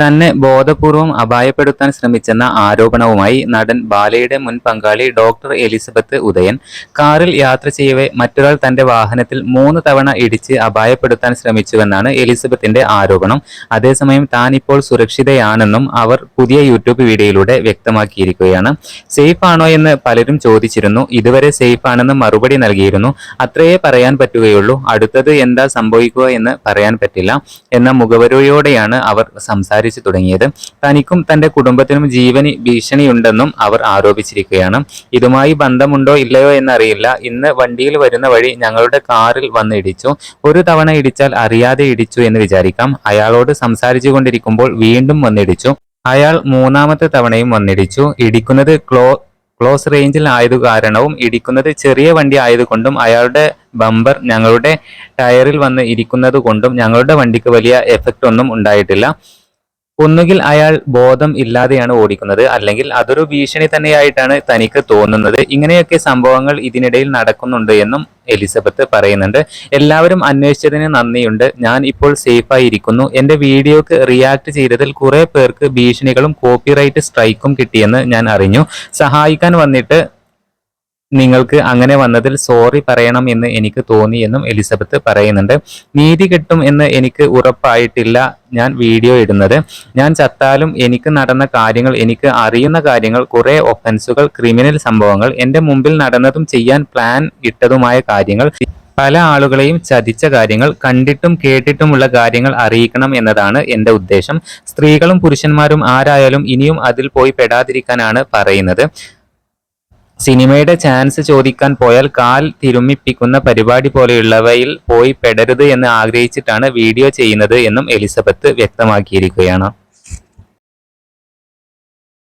തന്നെ ബോധപൂർവം അപായപ്പെടുത്താൻ ശ്രമിച്ചെന്ന ആരോപണവുമായി നടൻ ബാലയുടെ മുൻ പങ്കാളി ഡോക്ടർ എലിസബത്ത് ഉദയൻ കാറിൽ യാത്ര ചെയ്യവേ മറ്റൊരാൾ തന്റെ വാഹനത്തിൽ മൂന്ന് തവണ ഇടിച്ച് അപായപ്പെടുത്താൻ ശ്രമിച്ചുവെന്നാണ് എലിസബത്തിന്റെ ആരോപണം. അതേസമയം താൻ ഇപ്പോൾ സുരക്ഷിതയാണെന്നും അവർ പുതിയ യൂട്യൂബ് വീഡിയോയിലൂടെ വ്യക്തമാക്കിയിരിക്കുകയാണ്. സേഫ് ആണോ എന്ന് പലരും ചോദിച്ചിരുന്നു. ഇതുവരെ സേഫ് ആണെന്ന് മറുപടി നൽകിയിരുന്നു. അത്രയേ പറയാൻ പറ്റുകയുള്ളൂ. അടുത്തത് എന്താ സംഭവിക്കുക എന്ന് പറയാൻ പറ്റില്ല. എന്ന മുഖവരയോടെയാണ് അവർ സംസാരിച്ചു തുടങ്ങിയത്. തനിക്കും തന്റെ കുടുംബത്തിനും ജീവന് ഭീഷണിയുണ്ടെന്നും അവർ ആരോപിച്ചിരിക്കുകയാണ്. ഇതുമായി ബന്ധമുണ്ടോ ഇല്ലയോ എന്നറിയില്ല. ഇന്ന് വണ്ടിയിൽ വരുന്ന വഴി ഞങ്ങളുടെ കാറിൽ വന്ന് ഇടിച്ചു. ഒരു തവണ ഇടിച്ചാൽ അറിയാതെ ഇടിച്ചു എന്ന് വിചാരിക്കാം. അയാളോട് സംസാരിച്ചു കൊണ്ടിരിക്കുമ്പോൾ വീണ്ടും വന്നിടിച്ചു. അയാൾ മൂന്നാമത്തെ തവണയും വന്നിടിച്ചു. ഇടിക്കുന്നത് ക്ലോ ക്ലോസ് റേഞ്ചിൽ ആയതു കാരണവും ഇടിക്കുന്നത് ചെറിയ വണ്ടി ആയതുകൊണ്ടും അയാളുടെ ബമ്പർ ഞങ്ങളുടെ ടയറിൽ വന്ന് ഇരിക്കുന്നത് കൊണ്ടും ഞങ്ങളുടെ വണ്ടിക്ക് വലിയ എഫക്റ്റ് ഒന്നും ഉണ്ടായിട്ടില്ല. ഒന്നുകിൽ അയാൾ ബോധം ഇല്ലാതെയാണ് ഓടിക്കുന്നത് അല്ലെങ്കിൽ അതൊരു ഭീഷണി തന്നെയായിട്ടാണ് തനിക്ക് തോന്നുന്നത്. ഇങ്ങനെയൊക്കെ സംഭവങ്ങൾ ഇതിനിടയിൽ നടക്കുന്നുണ്ട് എന്നും എലിസബത്ത് പറയുന്നുണ്ട്. എല്ലാവരും അന്വേഷിച്ചതിന് നന്ദിയുണ്ട്. ഞാൻ ഇപ്പോൾ സേഫ് ആയിരിക്കുന്നു എന്റെ വീഡിയോക്ക് റിയാക്ട് ചെയ്തതിൽ കുറെ പേർക്ക് ഭീഷണികളും കോപ്പിറൈറ്റ് സ്ട്രൈക്കും കിട്ടിയെന്ന് ഞാൻ അറിഞ്ഞു. സഹായിക്കാൻ വന്നിട്ട് നിങ്ങൾക്ക് അങ്ങനെ വന്നതിൽ സോറി പറയണം എന്ന് എനിക്ക് തോന്നി എന്നും എലിസബത്ത് പറയുന്നുണ്ട്. നീതി കിട്ടും എന്ന് എനിക്ക് ഉറപ്പായിട്ടില്ല ഞാൻ വീഡിയോ ഇടുന്നത്. ഞാൻ ചത്താലും എനിക്ക് നടന്ന കാര്യങ്ങൾ എനിക്ക് അറിയുന്ന കാര്യങ്ങൾ കുറേ ഒഫൻസുകൾ ക്രിമിനൽ സംഭവങ്ങൾ എന്റെ മുമ്പിൽ നടന്നതും ചെയ്യാൻ പ്ലാൻ ഇട്ടതുമായ കാര്യങ്ങൾ പല ആളുകളെയും ചതിച്ച കാര്യങ്ങൾ കണ്ടിട്ടും കേട്ടിട്ടുമുള്ള കാര്യങ്ങൾ അറിയിക്കണം എന്നതാണ് എന്റെ ഉദ്ദേശം. സ്ത്രീകളും പുരുഷന്മാരും ആരായാലും ഇനിയും അതിൽ പോയി പെടാതിരിക്കാനാണ് പറയുന്നത്. സിനിമയുടെ ചാൻസ് ചോദിക്കാൻ പോയാൽ കാൽ തിരുമ്മിപ്പിക്കുന്ന പരിപാടി പോലെയുള്ളവയിൽ പോയി പെടരുത് എന്ന് ആഗ്രഹിച്ചിട്ടാണ് വീഡിയോ ചെയ്യുന്നത് എന്നും എലിസബത്ത് വ്യക്തമാക്കിയിരിക്കുകയാണ്.